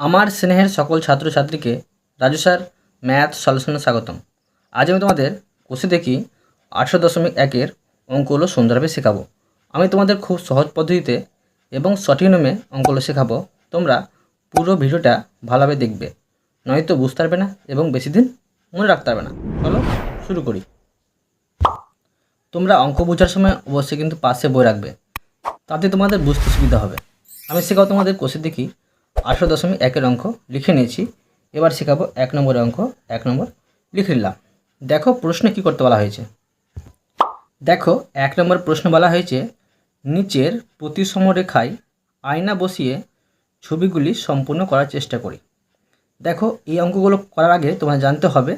আমার স্নেহের সকল ছাত্রছাত্রীকে রাজু স্যার, ম্যাথ সলিউশনে স্বাগতম। আজ আমি তোমাদের কোষে দেখি আটশো দশমিক একের অঙ্কগুলো সুন্দরভাবে শেখাবো। আমি তোমাদের খুব সহজ পদ্ধতিতে এবং সঠিক নিয়মে অঙ্কগুলো শেখাবো। তোমরা পুরো ভিডিওটা ভালোভাবে দেখবে। নয়তো বুঝতে পারবে না এবং বেশি দিন মনে রাখতে পারবে না। চলো শুরু করি। তোমরা অঙ্ক বোঝার সময় অবশ্যই কিন্তু পাশে বই রাখবে। তাতে তোমাদের বুঝতে সুবিধা হবে। আমি শেখাবো তোমাদের কোষে দেখি আঠেরো দশমিক একের অঙ্ক লিখে নিয়েছি। এবার শেখাবো এক নম্বরের অঙ্ক, এক নম্বর লিখে নিলাম। দেখো প্রশ্ন কি করতে বলা হয়েছে? দেখো, এক নম্বর প্রশ্ন বলা হয়েছে, নিচের প্রতিসম রেখায় আয়না বসিয়ে ছবিগুলি সম্পূর্ণ করার চেষ্টা করি। দেখো, এই অঙ্কগুলো করার আগে তোমার জানতে হবে,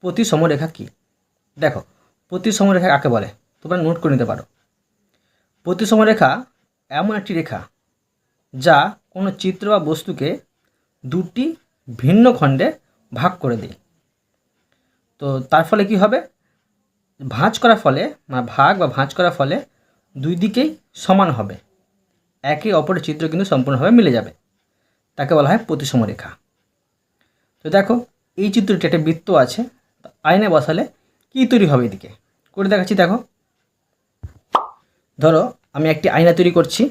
প্রতিসম রেখা কী? দেখো, প্রতিসম রেখা কাকে বলে? তোমরা নোট করে নিতে পারো। প্রতিসম রেখা এমন একটি রেখা যা কোনো চিত্র বা বস্তুকে দুটি ভিন্ন খণ্ডে ভাগ করে দিই। তো তার ফলে কি হবে? ভাঁজ করার ফলে মানে ভাগ বা ভাঁজ করার ফলে দুই দিকেই সমান হবে। একে অপরের চিত্র কিন্তু সম্পূর্ণভাবে মিলে যাবে। তাকে বলা হয় প্রতিসম রেখা। তো দেখো, এই চিত্রটি একটা বৃত্ত আছে। আয়নায় বসালে কী তৈরি হবে এদিকে? করে দেখাচ্ছি, দেখো। ধরো, আমি একটি আয়না তৈরি করছি।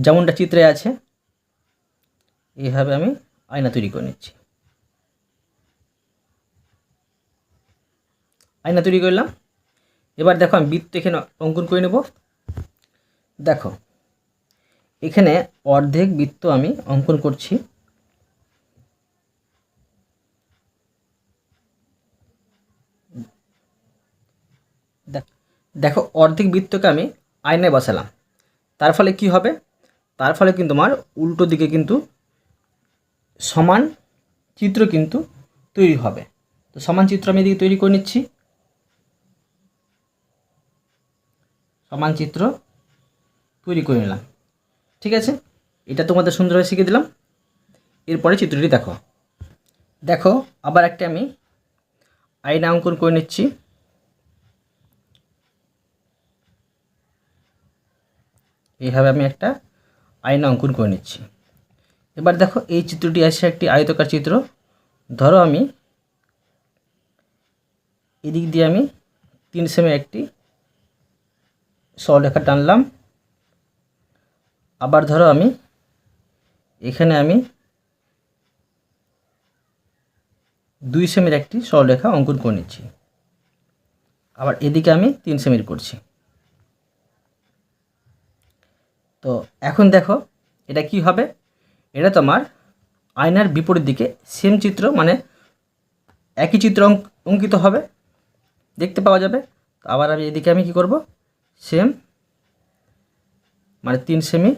যেমনটা চিত্রে আছে, এইভাবে আমি আয়না তৈরি করে নিচ্ছি। আয়না তৈরি করলাম। এবার দেখো আমি বৃত্ত এখানে অঙ্কন করে নেব। দেখো, এখানে অর্ধেক বৃত্ত আমি অঙ্কন করছি। দেখ- অর্ধেক বৃত্তকে আমি আয়নায় বসালাম। তার ফলে কি হবে? তার ফলে কিন্তু আমার উল্টো দিকে কিন্তু সমান চিত্র কিন্তু তৈরি হবে। তো সমান চিত্র আমি এদিকে তৈরি করে নিচ্ছি। সমান চিত্র তৈরি করে নিলাম। ঠিক আছে? এটা তোমাদের সুন্দরভাবে শিখে দিলাম। এরপরে চিত্রটি দেখো। দেখো, আবার একটা আমি আয়না অঙ্কন করে নিচ্ছি। এইভাবে আমি একটা আয়না অঙ্কন করে নিচ্ছি। এবার দেখো এই চিত্রটি আছে একটি আয়তকার চিত্র। ধরো আমি এদিক দিয়ে আমি তিন সেমে একটি সরলরেখা টানলাম। আবার ধরো আমি এখানে আমি দুই সেমের একটি সরলরেখা অঙ্কন করে নিচ্ছি। আবার এদিকে আমি তিন সেমের করছি। তো এখন দেখো, এটা কি হবে? এটা তোমার আয়নার বিপরীত দিকে সেম চিত্র মানে একই চিত্র অঙ্ক- অঙ্কিত হবে। দেখতে পাওয়া যাবে। আবার আমি এদিকে আমি কি করব? সেম মানে তিন সেমি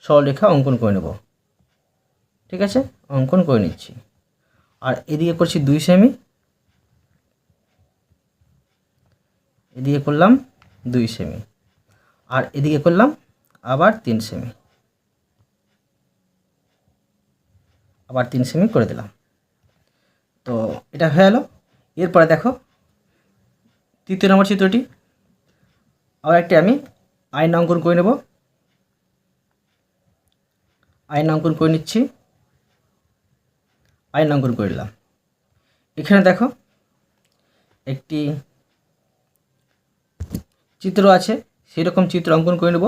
সরলরেখা অঙ্কন করে নেব। ঠিক আছে? অঙ্কন করে নিচ্ছি। আর এদিকে করছি দুই সেমি এদিকে করলাম দুই সেমি আর এদিকে করলাম আবার তিন সেমি আবার তিন সেমি করে দিলাম। তো এটা হয়ে গেল। এরপরে দেখো, তৃতীয় নম্বর চিত্রটি। আবার একটি আমি আয়না অঙ্কন করে নেব। আয়না অঙ্কন করে নিচ্ছি। আয়না অঙ্কন করে নিলাম। এখানে দেখো, একটি চিত্র আছে সেই রকম চিত্র অঙ্কন করে নেব।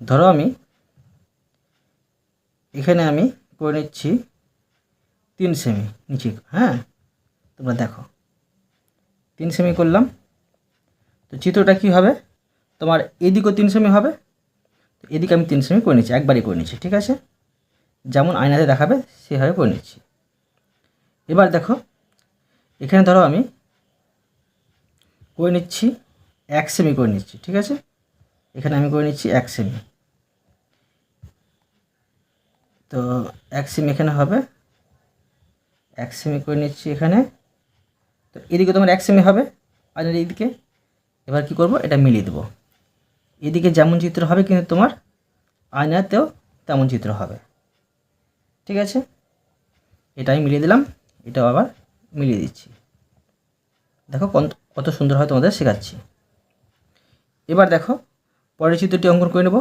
ধরো আমি এখানে আমি করে নিচ্ছি তিন সেমি নিচে হ্যাঁ? তোমরা দেখো। তিন সেমি করলাম। তো চিত্রটা কী হবে? তোমার এদিকও তিন সেমি হবে। তো এদিকে আমি তিন সেমি করে নিচ্ছি, একবারই করে নিচ্ছি, ঠিক আছে? যেমন আয়নাতে দেখাবে, সেভাবে করে নিচ্ছি। এবার দেখো, এখানে ধরো আমি করে নিচ্ছি, এক সেমি করে নিচ্ছি, ঠিক আছে? এখানে আমি করে নিচ্ছি এক সেমি তো এক সেমি এখানে হবে। এক সেমি করে নিচ্ছি এখানে। তো এদিকে তোমার এক সেমি হবে আর এইদিকে। এবার কি করব? এটা মিলিয়ে দেবো। এদিকে যেমন চিত্র হবে কিন্তু তোমার আয়নাতেও তেমন চিত্র হবে। ঠিক আছে? এটা আমি মিলিয়ে দিলাম, এটাও আবার মিলিয়ে দিচ্ছি। দেখো কত কত হয় তোমাদের শেখাচ্ছি। এবার দেখো পরের চিত্রটি অঙ্কন করে নেব।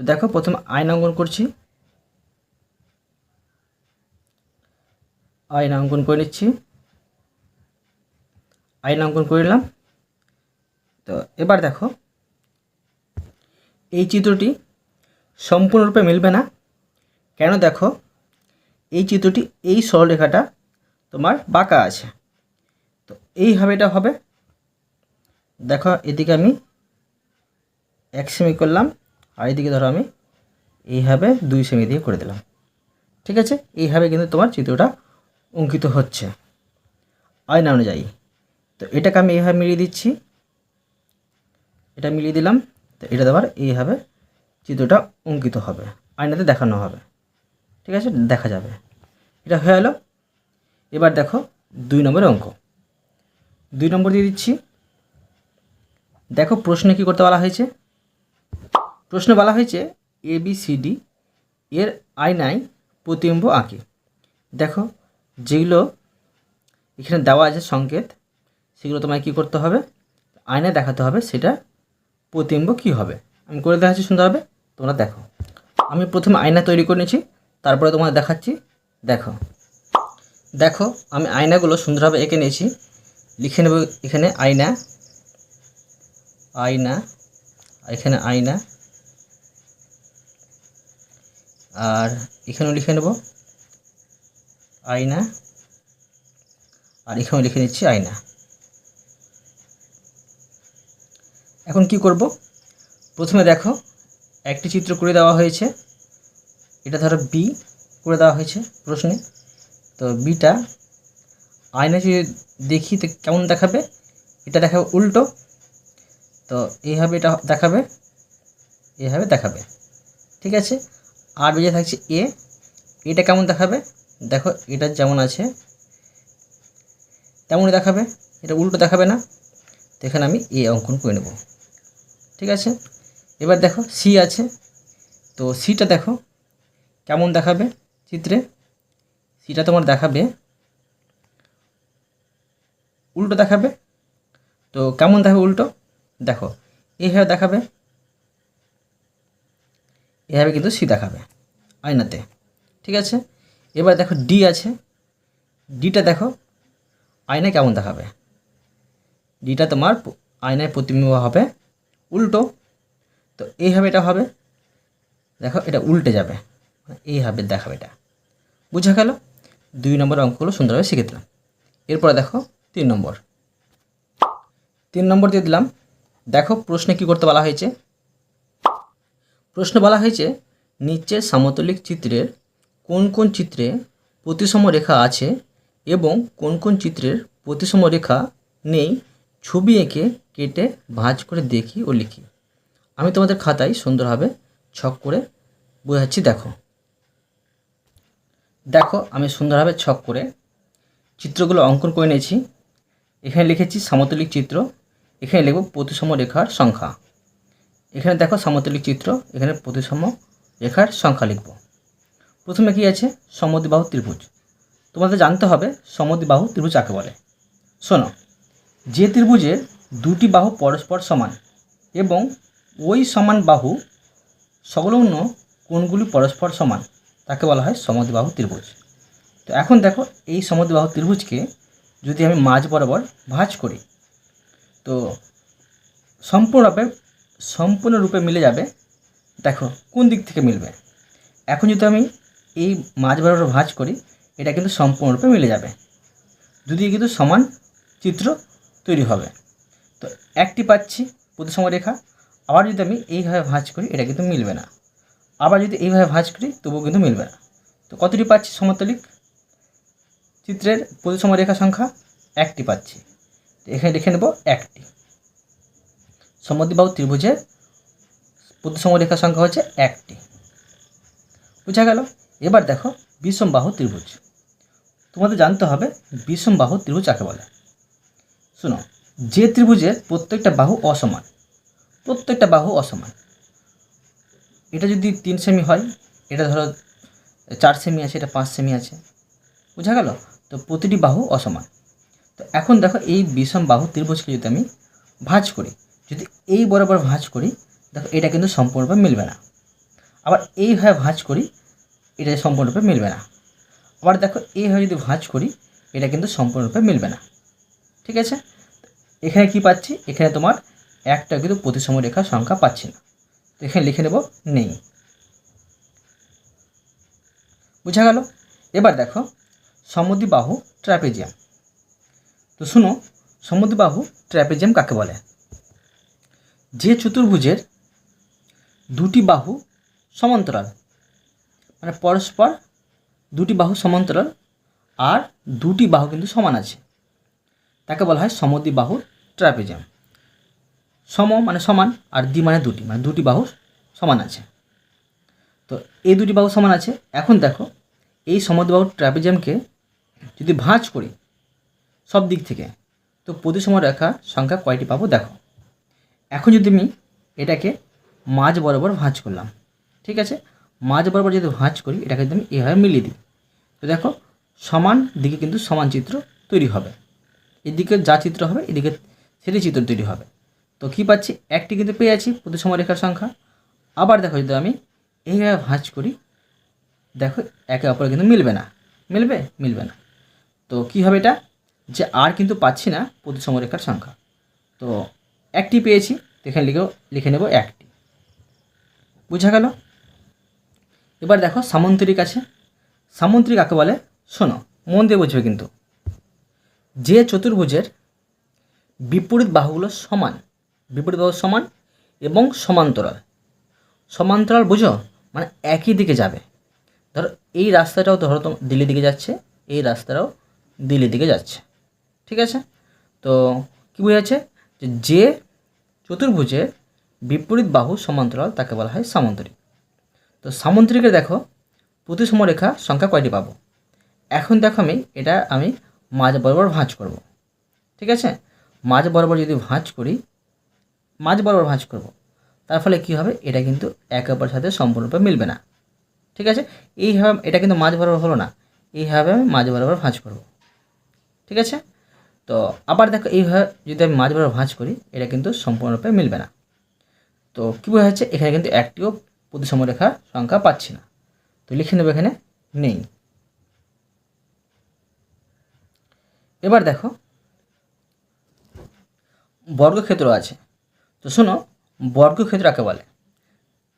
দেখো, প্রথমে আয়না অঙ্কন করছি। আয়না অঙ্কন করে নিচ্ছি। আয়না অঙ্কন করে নিলাম। তো এবার দেখো, এই চিত্রটি সম্পূর্ণরূপে মিলবে না। কেন দেখো, এই চিত্রটি এই সরলরেখাটা তোমার বাঁকা আছে। তো এইভাবে এটা হবে। দেখো, এদিকে আমি এক সেমি করলাম, আর এদিকে ধরো আমি এইভাবে দুই সেমি দিয়ে করে দিলাম। ঠিক আছে? এইভাবে কিন্তু তোমার চিত্রটা অঙ্কিত হচ্ছে। আয়না অনুযায়ী তো এটাকে আমি এইভাবে মিলিয়ে দিচ্ছি। এটা মিলিয়ে দিলাম, তো এটা দেওয়ার এইভাবে চিত্রটা অঙ্কিত হবে। আয়নাতে দেখানো হবে। ঠিক আছে? দেখা যাবে। এটা হয়ে গেলো এবার দেখো দুই নম্বরের অঙ্ক। দুই নম্বর দিয়ে দিচ্ছি। দেখো প্রশ্নে কী করতে বলা হয়েছে? প্রশ্নে বলা হয়েছে এ বি সি ডি এর আয়নায় প্রতিবিম্ব আঁকি। দেখো, যেগুলো এখানে দেওয়া আছে সংকেত, সেগুলো তোমায় কী করতে হবে? আয়নায় দেখাতে হবে সেটা প্রতিবিম্ব কী হবে। আমি করে দেখাচ্ছি সুন্দরভাবে তোমরা দেখো। আমি প্রথমে আয়না তৈরি করে নিয়েছি, তারপরে তোমাদের দেখাচ্ছি। দেখো দেখো, আমি আয়নাগুলো সুন্দরভাবে এঁকে নিয়েছি। লিখে নেব এখানে আয়না আয়না, এখানে আয়না আর এখানেও লিখে নেব আয়না। আর এখানেও লিখে নিচ্ছি আয়না। এখন কি করব? প্রথমে দেখো, একটি চিত্র করে দেওয়া হয়েছে। এটা ধরো বি করে দেওয়া হয়েছে প্রশ্নে। তো বিটা আয়না যদি দেখি তো কেমন দেখাবে? এটা দেখাবে উল্টো। তো এইভাবে এটা দেখাবে এইভাবে দেখাবে। ঠিক আছে? আর বেজে থাকছে এ। এটা কেমন দেখাবে? দেখো, এটা যেমন আছে, তেমনই দেখাবে। এটা উল্টো দেখাবে না। এখানে আমি এ অঙ্কন করে নেব। ঠিক আছে? এবার দেখো, সি আছে। তো সিটা দেখো, কেমন দেখাবে চিত্রে? সিটা তোমার দেখাবে, উল্টো দেখাবে। তো কেমন দেখাবে উল্টো? দেখো এইভাবে দেখাবে। এভাবে কিন্তু সি দেখাবে, আয়নাতে। ঠিক আছে? এবার দেখো ডি আছে। ডিটা দেখো আয়নায় কেমন দেখাবে? ডিটা তোমার আয়নায় প্রতিবিম্ব হবে উল্টো। তো এইভাবে এটা হবে। দেখো, এটা উল্টে যাবে। এইভাবে দেখাবে এটা। বুঝা গেল? দুই নম্বর অঙ্কগুলো সুন্দরভাবে শিখে দিলাম। এরপরে দেখো, তিন নম্বর। তিন নম্বর দিয়ে দিলাম। দেখো, প্রশ্নে কি করতে বলা হয়েছে? প্রশ্ন বলা হয়েছে, নিচের সমতলিক চিত্রের কোন কোন চিত্রে প্রতিসম রেখা আছে এবং কোন কোন চিত্রের প্রতিসম রেখা নেই, ছবি এঁকে কেটে ভাঁজ করে দেখি ও লিখি। আমি তোমাদের খাতায় সুন্দরভাবে ছক করে বোঝাচ্ছি, দেখো। দেখো, আমি সুন্দরভাবে ছক করে চিত্রগুলো অঙ্কন করে নিয়েছি। এখানে লিখেছি সমতলিক চিত্র, এখানে লিখব প্রতিসম রেখার সংখ্যা। এখানে দেখো সমতলিক চিত্র, এখানে প্রতিসম রেখার সংখ্যা লিখব। প্রথমে কি আছে? সমদ্বিবাহু ত্রিভুজ। তোমাদের জানতে হবে সমদ্বিবাহু ত্রিভুজ কাকে বলে। শোনো, যে ত্রিভুজের দুটি বাহু পরস্পর সমান এবং ওই সমান বাহু সংলগ্ন কোণগুলি পরস্পর সমান, তাকে বলা হয় সমদ্বিবাহু ত্রিভুজ। তো এখন দেখো এই সমদ্বিবাহু ত্রিভুজকে যদি আমি মাঝ বরাবর ভাঁজ করি, তো সম্পূর্ণরূপে সম্পূর্ণরূপে মিলে যাবে। দেখো, কোন দিক থেকে মিলবে? এখন যদি আমি এই মাঝ বরাবর ভাঁজ করি, এটা কিন্তু সম্পূর্ণরূপে মিলে যাবে। যদি কিন্তু সমান চিত্র তৈরি হবে। তো একটি পাচ্ছি প্রতিসম রেখা, আবার যদি আমি এইভাবে ভাঁজ করি, এটা কিন্তু মিলবে না। আবার যদি এইভাবে ভাঁজ করি, তবুও কিন্তু মিলবে না। তো কতটি পাচ্ছি সমতলিক? চিত্রের প্রতিসম রেখা সংখ্যা একটি পাচ্ছি। এখানে লিখে নেব একটি। সমদ্বিবাহু ত্রিভুজের প্রতিসম রেখা সংখ্যা হচ্ছে একটি। বুঝা গেল? এবার দেখো বিষমবাহু ত্রিভুজ। তোমাদের জানতে হবে বিষমবাহু ত্রিভুজ কাকে বলে? শোনো, যে ত্রিভুজের প্রত্যেকটা বাহু অসমান, প্রত্যেকটা বাহু অসমান। এটা যদি তিন সেমি হয়, এটা ধরো চার সেমি আছে, এটা পাঁচ সেমি আছে, বুঝা গেল? তো প্রতিটি বাহু অসমান। তো এখন দেখো এই বিষম বাহু ত্রিভুজকে যদি আমি ভাঁজ করি যদি এই বরাবর ভাঁজ করি, দেখো এটা কিন্তু সম্পূর্ণরূপে মিলবে না। আবার এইভাবে ভাঁজ করি, এটা সম্পূর্ণরূপে মিলবে না। আবার দেখো এইভাবে যদি ভাঁজ করি, এটা কিন্তু সম্পূর্ণরূপে মিলবে না। ঠিক আছে? এখানে কি পাচ্ছি? এখানে তোমার একটা কিন্তু প্রতিসম রেখার সংখ্যা পাচ্ছি না। তো এখানে লিখে নেব নেই। বুঝা গেল? এবার দেখো সমুদ্রিবাহু ট্র্যাপেজিয়াম। তো শুনো সমুদ্রবাহু ট্র্যাপেজিয়াম কাকে বলে? যে চতুর্ভুজের দুটি বাহু সমান্তরাল মানে পরস্পর দুটি বাহু সমান্তরাল আর দুটি বাহু কিন্তু সমান আছে। তাকে বলা হয় সমদ্বি বাহু ট্র্যাপেজিয়াম সম মানে সমান আর দ্বি মানে দুটি মানে দুটি বাহু সমান আছে। তো এই দুটি বাহু সমান আছে। এখন দেখো, এই সমদ্বিবাহু ট্র্যাপেজিয়ামকে যদি ভাঁজ করি সব দিক থেকে, তো প্রতিসম রেখা সংখ্যা কয়টি পাবো? দেখো এখন যদি আমি এটাকে মাঝ বরাবর ভাঁজ করলাম, ঠিক আছে? মাঝ বরাবর যদি ভাঁজ করি, এটাকে যদি আমি এভাবে মিলিয়ে দিই, তো দেখো, সমান দিকে কিন্তু সমান চিত্র তৈরি হবে। এদিকে যা চিত্র হবে, এদিকে সেটি চিত্র তৈরি হবে। তো কী পাচ্ছি? একটি কিন্তু পেয়ে আছি প্রতিসম রেখার সংখ্যা। আবার দেখো, যদি আমি এইভাবে ভাঁজ করি, দেখো, একে অপরে কিন্তু মিলবে না। মিলবে? মিলবে না। তো কী হবে এটা? যে আর কিন্তু পাচ্ছি না প্রতিসম রেখার সংখ্যা। তো একটি পেয়েছি, এখানে লিখেও লিখে নেব একটি। বুঝা গেল? এবার দেখো সামন্তরিক আছে। সামন্তরিক কাকে বলে? শোনো, মন দিয়ে বুঝবে কিন্তু। যে চতুর্ভুজের বিপরীত বাহুগুলো সমান, বিপরীত বাহু সমান এবং সমান্তরাল। সমান্তরাল বুঝো? মানে একই দিকে যাবে। ধরো এই রাস্তাটাও ধরো তো দিল্লির দিকে যাচ্ছে, এই রাস্তাটাও দিল্লির দিকে যাচ্ছে। ঠিক আছে? তো কী বোঝাচ্ছে? যে যে চতুর্ভুজের বিপরীত বাহু সমান্তরাল তাকে বলা হয় সামন্তরিক। তো সামন্তরিকে দেখো প্রতিসম রেখা সংখ্যা কয়টি পাবো? এখন দেখো আমি, এটা আমি মাঝ বরাবর ভাঁজ করব। ঠিক আছে? মাঝ বরাবর যদি ভাঁজ করি, মাঝ বরাবর ভাঁজ করব, তার ফলে কী হবে? এটা কিন্তু একে অপরের সাথে সম্পূর্ণরূপে মিলবে না। ঠিক আছে? এইভাবে, এটা কিন্তু মাঝ বরাবর হলো না। এইভাবে আমি মাঝ বরাবর ভাঁজ করব। ঠিক আছে? তো আবার দেখো এইভাবে যদি আমি মাঝ বরাবর ভাঁজ করি, এটা কিন্তু সম্পূর্ণরূপে মিলবে না। তো কী বোঝা যাচ্ছে? এখানে কিন্তু একটিও প্রতিসম রেখা সংখ্যা পাচ্ছি না। তো লিখে নেবে এখানে নেই। এবার দেখো, বর্গক্ষেত্র আছে। তো শোনো, বর্গক্ষেত্র কাকে বলে?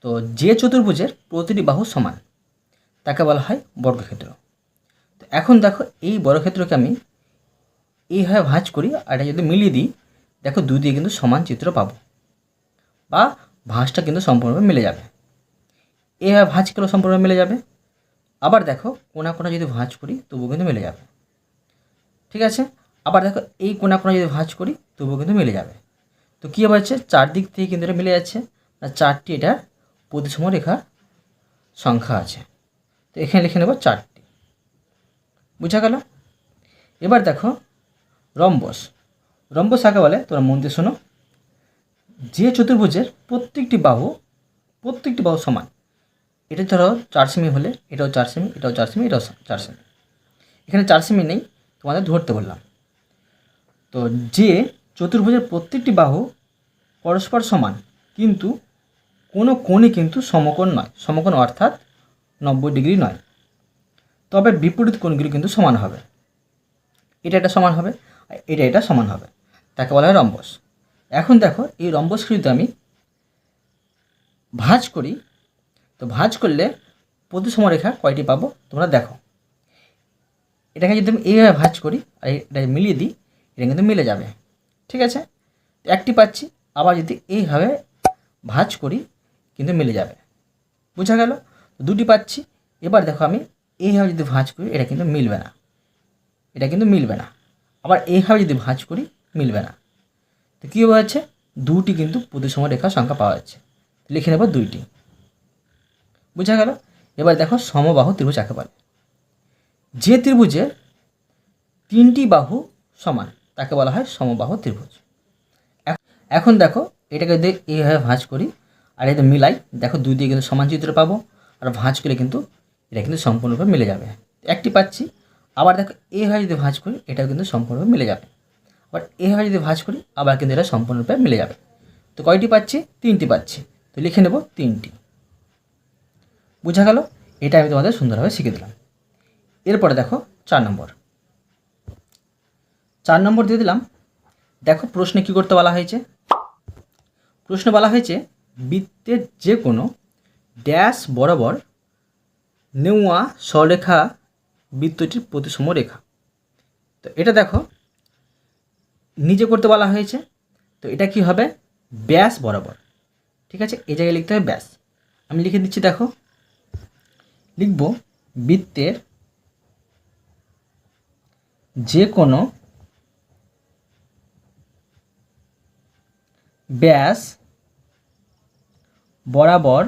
তো যে চতুর্ভুজের প্রতিটি বাহু সমান, তাকে বলা হয় বর্গক্ষেত্র। তো এখন দেখো, এই বর্গক্ষেত্রকে আমি এইভাবে ভাঁজ করি, আর এটা যদি মিলিয়ে দিই, দেখো দুই দিয়ে কিন্তু সমান চিত্র পাবো। বা ভাঁজটা কিন্তু সম্পূর্ণভাবে মিলে যাবে। এইভাবে ভাঁজ করলেও সম্পূর্ণ মিলে যাবে। আবার দেখো, কোনা কোনা যদি ভাঁজ করি, তবুও কিন্তু মিলে যাবে। ঠিক আছে? আবার দেখো, এই কোনা কোনা যদি ভাঁজ করি, তবুও কিন্তু মিলে যাবে। তো কী হচ্ছে? চারদিক থেকে কিন্তু এটা মিলে যাচ্ছে। আর চারটি এটা প্রতিসম রেখা সংখ্যা আছে। তো এখানে লিখে নেব চারটি। বুঝা গেল? এবার দেখো রম্বস। রম্বস কাকে বলে? তোমরা মন দিয়ে শোনো। যে চতুর্ভুজের প্রত্যেকটি বাহু প্রত্যেকটি বাহু সমান। এটা ধরো চার সেমি হলে, এটাও চার সেমি, এটাও চার সেমি, এটাও চার সেমি। এখানে চার সেমি নেই, তোমাদের ধরতে বললাম। তো যে চতুর্ভুজের প্রত্যেকটি বাহু পরস্পর সমান, কিন্তু কোনো কোণই কিন্তু সমকোণ নয়। সমকোণ অর্থাৎ নব্বই ডিগ্রি নয়। তবে বিপরীত কোণগুলি কিন্তু সমান হবে। এটা এটা সমান হবে। এটা এটা সমান হবে। তাকে বলা হয় রম্বস। এখন দেখো, এই রম্বসকে যদি আমি ভাঁজ করি। তো ভাঁজ করলে প্রতিসম রেখা কয়টি পাবো? তোমরা দেখো। এটাকে যদি আমি এইভাবে ভাঁজ করি আর এটা মিলিয়ে দিই, এটা কিন্তু মিলে যাবে। ঠিক আছে? একটি পাচ্ছি, আবার যদি এইভাবে ভাঁজ করি, কিন্তু মিলে যাবে। বোঝা গেল? দুটি পাচ্ছি, এবার দেখো আমি এইভাবে যদি ভাঁজ করি, এটা কিন্তু মিলবে না। এটা কিন্তু মিলবে না। আবার এইভাবে যদি ভাঁজ করি, মিলবে না। তো কী হচ্ছে দুটি কিন্তু প্রতিসম রেখা সংখ্যা পাওয়া যাচ্ছে। লিখে নেব দুইটি। বুঝা গেল? এবার দেখো সমবাহু ত্রিভুজ কাকে বলে। যে ত্রিভুজের তিনটি বাহু সমান, তাকে বলা হয় সমবাহু ত্রিভুজ। এখন দেখো, এটাকে যদি এইভাবে ভাঁজ করি, আর এটা মিলাই, দেখো দুই দিয়ে কিন্তু সমান চিত্র পাবো, আর ভাঁজ করলে কিন্তু এটা কিন্তু সম্পূর্ণরূপে মিলে যাবে। একটি পাচ্ছি আবার দেখো এইভাবে যদি ভাঁজ করি, এটাও কিন্তু সম্পূর্ণরূপে মিলে যাবে। আবার এইভাবে যদি ভাঁজ করি, আবার কিন্তু এটা সম্পূর্ণরূপে মিলে যাবে। তো কয়টি পাচ্ছি? তিনটি পাচ্ছি। তো লিখে নেব তিনটি। বোঝা গেল? এটা আমি তোমাদের সুন্দরভাবে শিখে দিলাম। এরপরে দেখো চার নম্বর। চার নম্বর দিয়ে দিলাম, দেখো প্রশ্নে কী করতে বলা হয়েছে? প্রশ্নে বলা হয়েছে, বৃত্তের যে কোনো ড্যাশ বরাবর নেওয়া সরেখা বৃত্তটির প্রতিসম রেখা। তো এটা দেখো, নিজে করতে বলা হয়েছে, তো এটা কি হবে? ব্যাস বরাবর। ঠিক আছে? এই জায়গায় লিখতে হবে ব্যাস। আমি লিখে দিচ্ছি, দেখো। লিখব, বৃত্তের যে কোনো ব্যাস বরাবর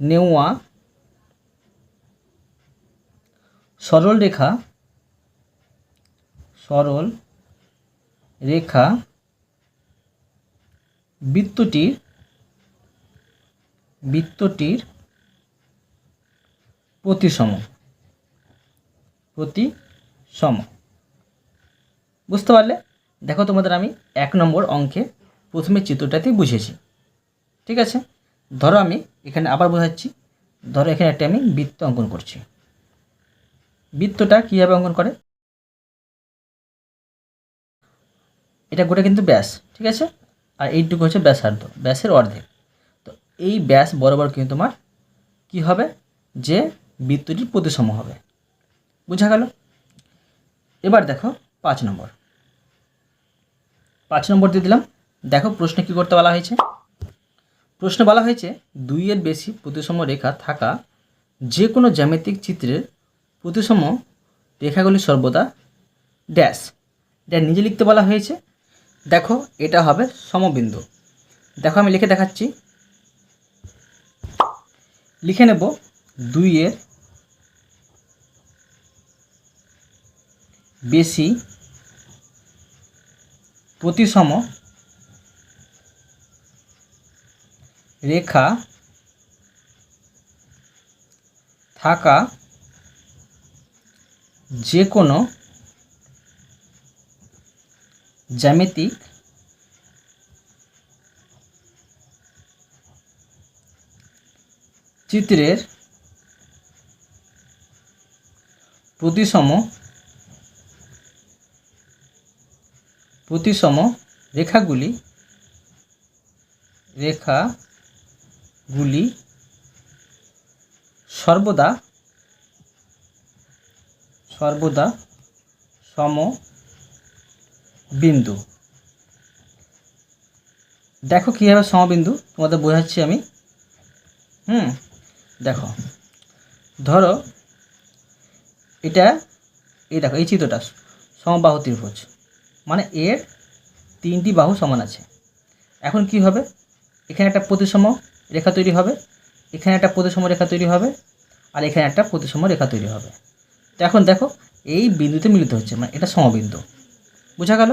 নেওয়া সরল রেখা সরল রেখা বৃত্তটির বৃত্তটির প্রতিসম প্রতিসম। বুঝতে পারলে? দেখো তোমাদের আমি এক নম্বর অঙ্কে প্রথমে চিত্রটাতেই বুঝেছি। ঠিক আছে? ধরো আমি এখানে আবার বোঝাচ্ছি। ধরো এখানে একটা আমি বৃত্ত অঙ্কন করছি। বৃত্তটা কীভাবে অঙ্কন করে? এটা গোটা কিন্তু ব্যাস, ঠিক আছে? আর এইটুকু হচ্ছে ব্যাসার্ধ, ব্যাসের অর্ধেক। তো এই ব্যাস বরাবর কিন্তু তোমার কি হবে? যে বৃত্তটির প্রতিসম হবে। বোঝা গেল? এবার দেখো পাঁচ নম্বর। পাঁচ নম্বর দিয়ে দিলাম। দেখো প্রশ্নে কী করতে বলা হয়েছে? প্রশ্নে বলা হয়েছে দুইয়ের বেশি প্রতিসম রেখা থাকা যে কোনো জ্যামিতিক চিত্রের প্রতিসম রেখাগুলি সর্বদা ড্যাশ। এটা নিজে লিখতে বলা হয়েছে। দেখো, এটা হবে সমবিন্দু। দেখো, আমি লিখে দেখাচ্ছি। লিখে নেব দুইয়ের বেশি প্রতিসম রেখা থাকা যে কোনো জ্যামিতিক চিত্রের প্রতিসম প্রতিসম রেখাগুলি রেখাগুলি সর্বদা সর্বদা সম বিন্দু। দেখো কীভাবে সমবিন্দু, তোমাদের বোঝাচ্ছি আমি। হুম, দেখো। ধরো, এটা, এই দেখো, এই চিত্রটা, সমবাহু ত্রিভুজ। মানে এর তিনটি বাহু সমান আছে। এখন কি হবে? এখানে একটা প্রতিসম রেখা তৈরি হবে, এখানে একটা প্রতিসম রেখা তৈরি হবে, আর এখানে একটা প্রতিসম রেখা তৈরি হবে। তো এখন দেখো, এই বিন্দুতে মিলিত হচ্ছে মানে এটা সমবিন্দু। বোঝা গেল?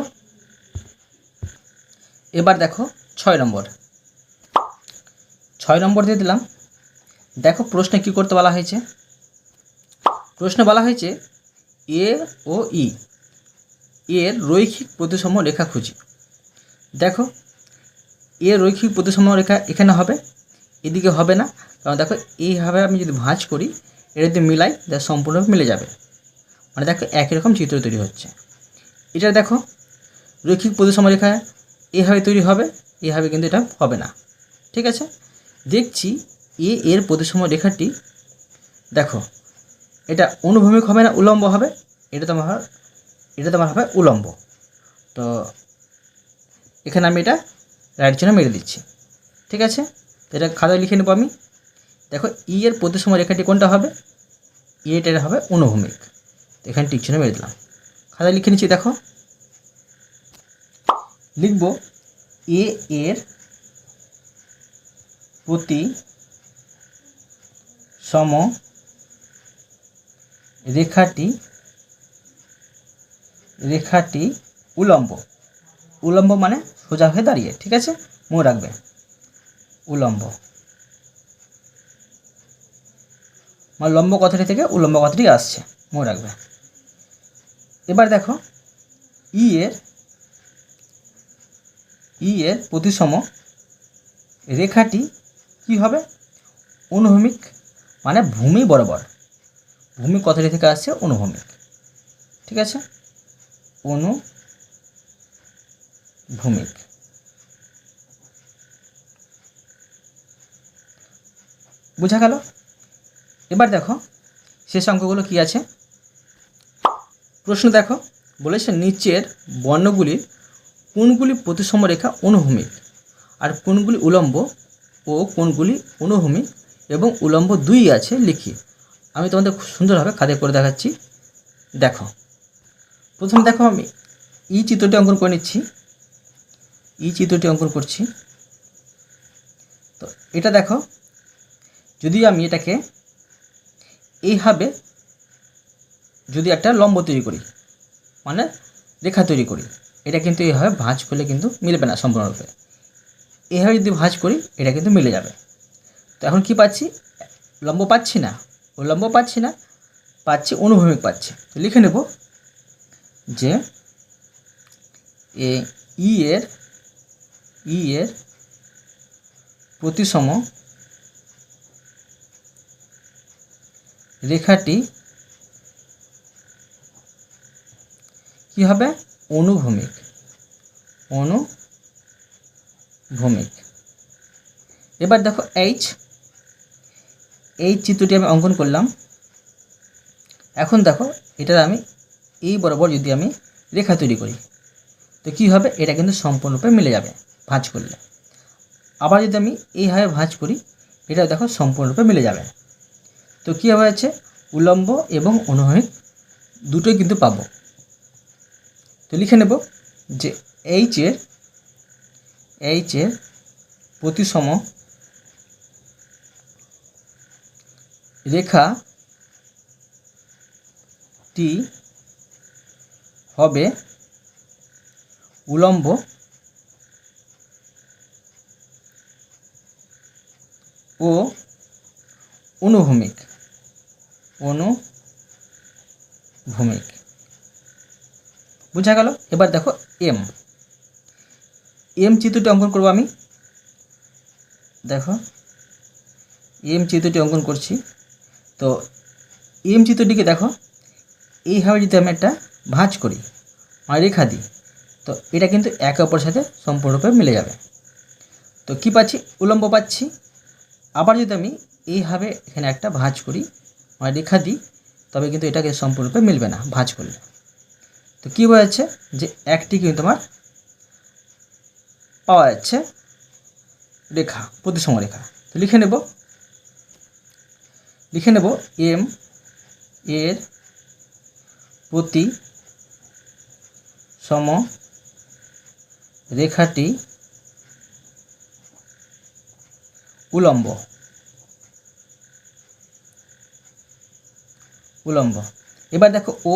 এবার দেখো, ছয় নম্বর। ছয় নম্বর দিয়ে দিলাম। দেখো, প্রশ্নে কি করতে বলা হয়েছে? প্রশ্নে বলা হয়েছে, এ ও ই, এর রৈখিক প্রতিসম রেখা খুঁজি। দেখো এর রৈখিক প্রতিসম রেখা এখানে হবে, এদিকে হবে না। কারণ দেখো, এইভাবে আমি যদি ভাঁজ করি এটা যদি মিলাই দেখ সম্পূর্ণভাবে মিলে যাবে। মানে দেখো, একই রকম চিত্র তৈরি হচ্ছে। এটা দেখো, রৈখিক প্রতিসম রেখা এভাবে তৈরি হবে, এভাবে কিন্তু এটা হবে না। ঠিক আছে? দেখছি, এ এর প্রতিসম রেখাটি দেখো, এটা অনুভূমিক হবে না উলম্ব হবে? এটা তোমার এটা তোমার হবে উলম্ব। তো, এখানে আমি এটা রাইট চিহ্ন মেরে দিচ্ছি। ঠিক আছে? এটা খাতায় লিখে নেব আমি। দেখো ই এর প্রতিসম রেখাটি কোনটা হবে? ই এটা হবে অনুভূমিক। এখানে টিক চিহ্ন মেরে দিলাম। খাতায় লিখে নিচ্ছি, দেখো। লিখব এ এর প্রতি সম রেখাটি রেখাটি উলম্ব। উলম্ব মানে সোজা হয়ে দাঁড়িয়ে, ঠিক আছে? মনে রাখবে। উলম্ব। মানে লম্ব কথাটি থেকে উলম্ব কথাটি আসছে, মনে রাখবে। এবার দেখো ই এর ই এর প্রতিসম রেখাটি কি হবে? অনুভূমিক মানে ভূমি বরাবর। ভূমি কথাটি থেকে আসছে অনুভূমিক। ঠিক আছে? অনুভূমিক। বোঝা গেল? এবার দেখো, শেষ অঙ্কগুলো কি আছে? প্রশ্ন দেখো, বলেছে নিচের বর্ণগুলির কোনগুলি প্রতিসম রেখা অনুভূমিক? আর কোনগুলি উলম্ব ও কোনগুলি অনুভূমিক? এবং উলম্ব দুই আছে লিখি। আমি তোমাদের খুব সুন্দরভাবে খাদে করে দেখাচ্ছি। দেখো, প্রথমে দেখো আমি ই চিত্রটি অঙ্কন করে নিচ্ছি। ই চিত্রটি অঙ্কন করছি। তো এটা দেখো, যদি আমি এটাকে এইভাবে যদি একটা লম্ব তৈরি করি মানে রেখা তৈরি করি, এটা কিন্তু এইভাবে ভাঁজ করলে কিন্তু মিলবে না সম্পূর্ণরূপে। এইভাবে যদি ভাঁজ করি, এটা কিন্তু মিলে যাবে। তো এখন কি পাচ্ছি? লম্ব পাচ্ছি না, ও লম্ব পাচ্ছি না, পাচ্ছি অনুভূমিক পাচ্ছি। তো লিখে নেব যে এ ই এর ই এর প্রতিসম রেখাটি কি হবে? অনুভূমিক। অনুভূমিক। এবার দেখো এইচ এই চিত্রটি আমি অঙ্কন করলাম। এখন দেখো, এটার আমি এই বরাবর যদি আমি রেখা তৈরি করি, তো কী হবে? এটা কিন্তু সম্পূর্ণরূপে মিলে যাবে, ভাঁজ করলে। আবার যদি আমি এইভাবে ভাঁজ করি, এটা দেখো সম্পূর্ণরূপে মিলে যাবে। তো কী হবে আছে? উলম্ব এবং অনুভূমিক দুটোই কিন্তু পাবো। তো লিখে নেব যে এইচের এইচের প্রতিসম রেখা টি হবে উলম্ব ও অনুভূমিক। অনুভূমিক। বোঝা গেল? এবার দেখো এম এম চিত্রটি অঙ্কন করব আমি। দেখো এম চিত্রটি অঙ্কন করছি। তো এম চিত্রটিকে দেখো, এইভাবে যদি আমি একটা ভাঁজ করি মানে রেখা দিই, তো এটা কিন্তু একে অপরের সাথে সম্পূর্ণরূপে মিলে যাবে। তো কি পাচ্ছি? উলম্ব পাচ্ছি। আবার যদি আমি এইভাবে এখানে একটা ভাঁজ করি মানে রেখা দিই তবে কিন্তু এটাকে সম্পূর্ণরূপে মিলবে না, ভাঁজ করলে। তো কী যাচ্ছে যে একটি কিন্তু তোমার পাওয়া যাচ্ছে রেখা, প্রতিসম রেখা। তো লিখে নেব। লিখে নেব এম এর প্রতি সম রেখাটি উলম্ব। উলম্ব। এবার দেখো ও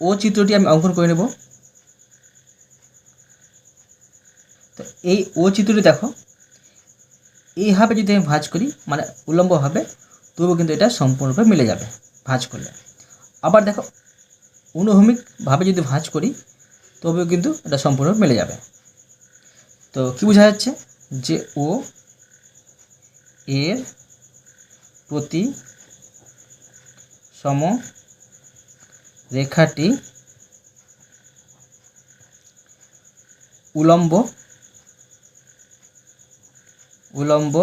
ও চিত্রটি আমি অঙ্কন করে নেব। তো এই ও চিত্রটি দেখো এইভাবে যদি আমি ভাঁজ করি মানে উলম্বভাবে তবুও কিন্তু এটা সম্পূর্ণরূপে মিলে যাবে ভাঁজ করলে। আবার দেখো অনুভূমিকভাবে যদি ভাঁজ করি, তবেও কিন্তু এটা সম্পূর্ণ মিলে যাবে। তো কি বোঝা যাচ্ছে? যে ও এর প্রতি সম রেখাটি উলম্ব উলম্ব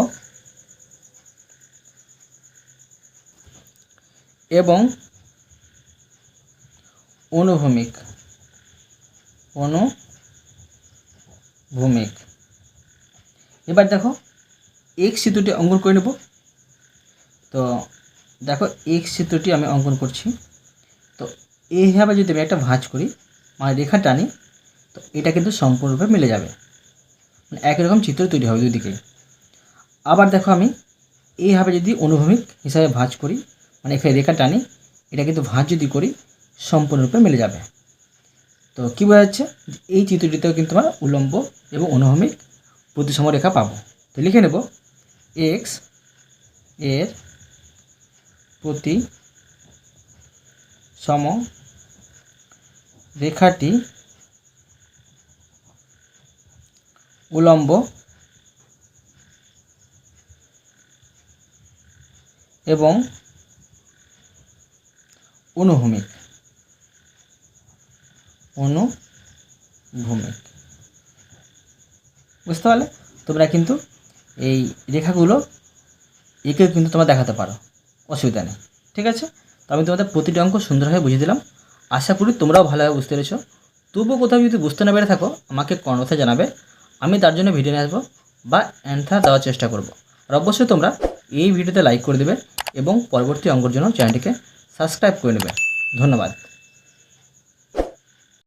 এবং অনুভূমিক অনুভূমিক। এবার দেখো এক্স চিত্রটি অঙ্কন করে নেব। তো দেখো এক্স চিত্রটি আমি অঙ্কন করছি। তো এইভাবে যদি আমি একটা ভাঁজ করি মানে রেখা টানি, তো এটা কিন্তু সম্পূর্ণরূপে মিলে যাবে। মানে একই রকম চিত্র তৈরি হবে দুদিকেই আবার দেখো আমি এইভাবে যদি অনুভূমিক হিসাবে ভাঁজ করি মানে এখানে রেখা টানি, এটা কিন্তু ভাঁজ যদি করি, সম্পূর্ণরূপে মিলে যাবে। তো কী বোঝা যাচ্ছে? এই চিত্রটিতেও কিন্তু আমরা উলম্ব এবং অনুভূমিক প্রতিসম রেখা পাবো। তো লিখে নেব এক্সের প্রতি সম রেখাটি উলম্ব এবং অনুভূমিক অনুভূমিক। বুঝতে পারলে? তোমরা কিন্তু এই রেখাগুলো এঁকেও কিন্তু তোমরা দেখাতে পারো। অসুবিধা নেই, ঠিক আছে? তো আমি তোমাদের প্রতিটি অঙ্ক সুন্দরভাবে বুঝিয়ে দিলাম। আশা করি তোমরাও ভালোভাবে বুঝতে পেরেছ। তবুও কোথাও যদি বুঝতে না পেরে থাকো, আমাকে কর্ণথে জানাবে। আমি তার জন্য ভিডিও নিয়ে আসব বা অ্যান্সার দেওয়ার চেষ্টা করব। আর অবশ্যই তোমরা এই ভিডিওতে লাইক করে দেবে এবং পরবর্তী অঙ্কর জন্য চ্যানেলটিকে সাবস্ক্রাইব করে নেবে। ধন্যবাদ।